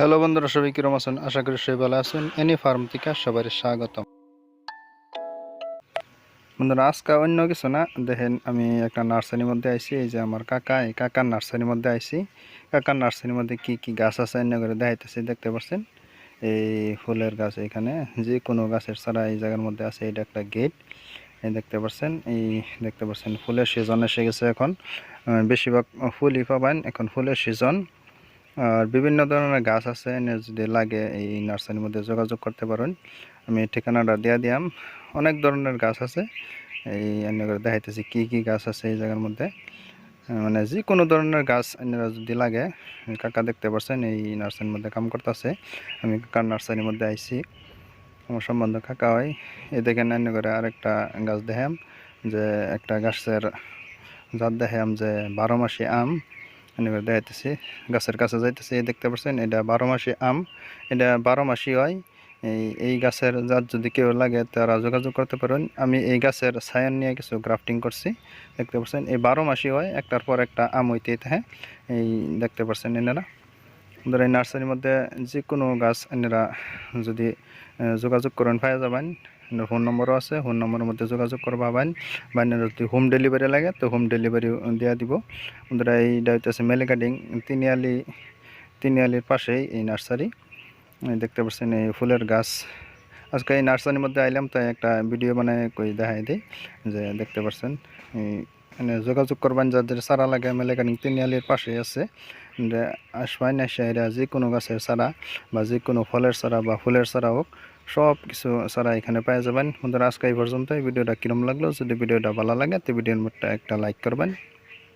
Hello বন্ধুরা, সবাই কিরম আছেন? আশা করি সবাই ভালো আছেন। এনি ফার্ম থেকে সবাই স্বাগতম। বন্ধুরা, আজকে অন্য কিছু না। দেখেন, আমি একটা নার্সারির মধ্যে আইছি। এই যে আমার কাকা, এই কাকার নার্সারির মধ্যে আইছি। কাকার নার্সারির মধ্যে কি কি গাছ আছে অন্য করে দেখাইতেছি, দেখতে পাচ্ছেন এই ফুলের গাছ এখানে, যে কোনো গাছের ছাড়া এই জায়গার মধ্যে আছে। এটা একটা গেট। এই দেখতে পাচ্ছেন এই দেখতে পাচ্ছেন ফুলের সিজন এসে গেছে এখন। বেশিরভাগ ফুলই পাবেন। এখন ফুলের সিজন। আর বিভিন্ন ধরনের গাছ আছে যদি লাগে এই নার্সারির মধ্যে যোগাযোগ করতে পারেন। আমি ঠিকানাটা দিয়ে দিয়াম। অনেক ধরনের গাছ আছে। এই এনে করে দেখাইতেছি কী কী গাছ আছে এই জায়গার মধ্যে। মানে যে কোনো ধরনের গাছ এনারা যদি লাগে, কাকা দেখতে পাচ্ছেন এই নার্সারির মধ্যে কাম করতেছে। আমি কাকার নার্সারির মধ্যে আইছি। আমার সম্বন্ধ কাকা হয়। এই দেখেন এনে করে আরেকটা গাছ দেখাম যে একটা গাছের জাত দেখাম যে বারো মাসি আম। এনে দেখাইতেছি, গাছের কাছে যাইতেছি দেখতে পাচ্ছেন এটা বারো মাসি আম, এটা বারো মাসি হয়। এই এই গাছের জাত যদি কেউ লাগে তারা যোগাযোগ করতে পারেন আমি এই গাছের সায়ান নিয়ে কিছু গ্রাফটিং করছি, দেখতে পাচ্ছেন এই বারো মাসি হয়, একটার পর একটা আম হইতে থাকে এই দেখতে পাচ্ছেন এনারা। ধর এই নার্সারির মধ্যে যে কোনো গাছ এনারা যদি যোগাযোগ করেন পাওয়া যাবেন। ফোন নম্বরও আছে, ফোন নম্বরের মধ্যে যোগাযোগ করবা পাবেন বা যদি হোম ডেলিভারি লাগে, তো হোম ডেলিভারি দেওয়া দিব। বন্ধুরা এইটা হইতেছে মেলেকাডিং তিনিয়ালি, তিনিয়ালির পাশেই এই নার্সারি। দেখতে পাচ্ছেন এই ফুলের গাছ। আজকে এই নার্সারির মধ্যে আইলাম, তাই একটা ভিডিও বানায় কই দেখাই দিই। যে দেখতে পাচ্ছেন, এই মানে যোগাযোগ করবেন যাদের চারা লাগে মেলেকাডিং তিনিয়ালির পাশে আছে। আসবাই না এরা যে কোনো গাছের চারা বা যে কোনো ফলের চারা বা ফুলের চারা হোক, সব কিছু চারা এখানে পেয়ে যাবেন। বন্ধুরা, আজকে এই পর্যন্ত এই ভিডিওটা কিরম লাগল? যদি ভিডিওটা ভালো লাগে, তো ভিডিওর মধ্যে একটা লাইক করবেন।